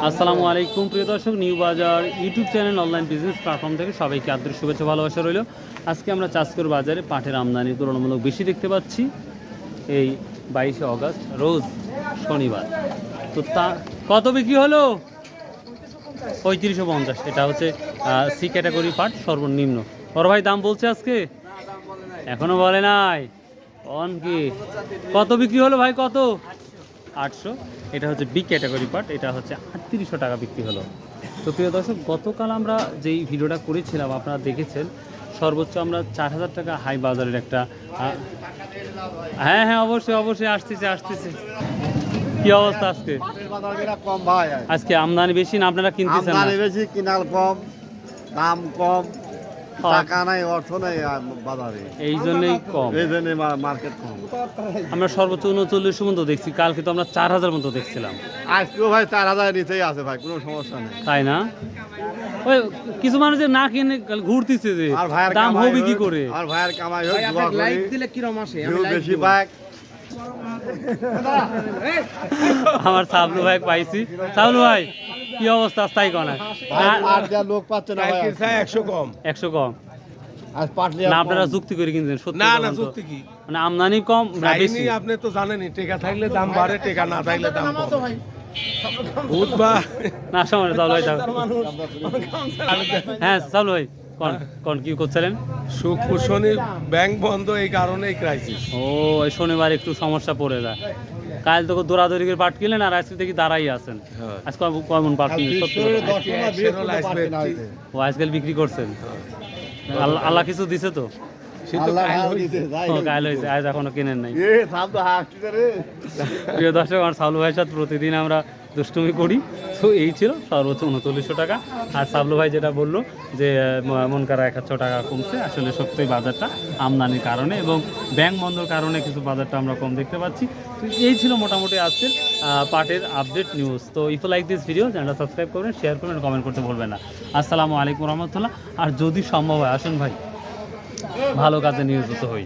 আসসালামু আলাইকুম, প্রিয় দর্শক, new Bazar YouTube channel online business platform থেকে সবাইকে আন্তরিক শুভেচ্ছা ভালোবাসা রইল। আজকে আমরা চাষকর বাজারে পাটের আমদানি তুলনামূলক বেশি দেখতে পাচ্ছি। এই বাইশে অগস্ট, রোজ শনিবার। তো তা কত বিক্রি হলো? পঁয়ত্রিশশো পঞ্চাশ। এটা হচ্ছে সি ক্যাটাগরি পাট, সর্বনিম্ন। বড় ভাই, দাম বলছে আজকে? এখনও বলে নাই। অন কি? কত বিক্রি হলো ভাই, কত? আটশো। এটা হচ্ছে বি ক্যাটাগরি পার্ট এটা হচ্ছে আটত্রিশশো টাকা বিক্রি হলো। তো প্রিয় দর্শক গতকাল আমরা যেই ভিডিওটা করেছিলাম আপনারা দেখেছেন সর্বোচ্চ আমরা চার হাজার টাকা হাই বাজারের একটা হ্যাঁ হ্যাঁ অবশ্যই অবশ্যই আসতেছে আসতেছে। কি অবস্থা আজকে? কম ভাই। আজকে আমদানি বেশি না আপনারা কিনতেছেন আমদানি বেশি কিনাল কম দাম কম। টাকা নাই অর্থ নাই বাজারে এই জন্যই কম। এই জন্য মার্কেট কম। আমরা সর্বোচ্চ উনচল্লিশ পর্যন্ত দেখছি কালকে তো আমরা চার হাজার মতো দেখছিলাম। আজকেও ভাই চার হাজার নিচেই আছে ভাই কোনো সমস্যা নেই। তাই না? ওই কিছু মানুষ যে না কিনে ঘুরতেছে যে আর ভাইয়ের দাম কামাই হবে কি করে? আর ভাইয়ের কামাই হোক লাইক দিলে কিরম আসে? বেশি। পাক। আমার সাবলু ভাই পাইছি। সাবলু ভাই কি অবস্থা? তাই কনা পাট দেওয়ার লোক পাচ্ছে না ভাই। চাই একশো কম। একশো কম। আজ পাট না আপনারা যুক্তি করে কিনছেন সত্যি না না বলুন তো। সত্যি কি? মানে আমদানি কম না বেশি? আপনি তো জানেনই টেকা থাকলে দাম বাড়ে টেকা না থাকলে দাম কম। বুধবার না সময় ভাই থাক। হ্যাঁ সাবলু ভাই কোন কোন কি করছিলেন? শুক্র শনি ব্যাংক বন্ধ এই কারণে ক্রাইসিস ও এই শনিবার একটু সমস্যা পড়ে যায়। কাল তো দৌড়াদৌড়ি করে পাট কিনলেন আর আজকে দেখি দাঁড়াই আছেন। হ্যাঁ। আজ পাট কিনলেন। কমন পাট লাইস ও আজকাল বিক্রি করছেন। আল্লাহ আল্লাহ কিছু দিছে তো? আজ এখনও কিনেন নাই। প্রিয় দর্শক আমার সাবলু ভাইয়ের সাথে প্রতিদিন আমরা দুষ্টুমি করি। তো এই ছিল সর্বোচ্চ উনচল্লিশশো টাকা। আর সাবলু ভাই যেটা বলল যে মন করা এক হাজার টাকা কমছে, আসলে সত্যি বাজারটা আমদানির কারণে এবং ব্যাংক বন্ধর কারণে কিছু বাজারটা আমরা কম দেখতে পাচ্ছি। তো এই ছিল মোটামুটি আজকের পার্টের আপডেট নিউজ তো ইফ লাইক দিস ভিডিও চ্যানেলটা সাবস্ক্রাইব করবেন শেয়ার করবেন কমেন্ট করতে ভুলবেন না। আসসালামু আলাইকুম রহমতুল্লাহ। আর যদি সম্ভব হয়, আসুন ভাই, ভালো কাজে নিয়োজিত হই।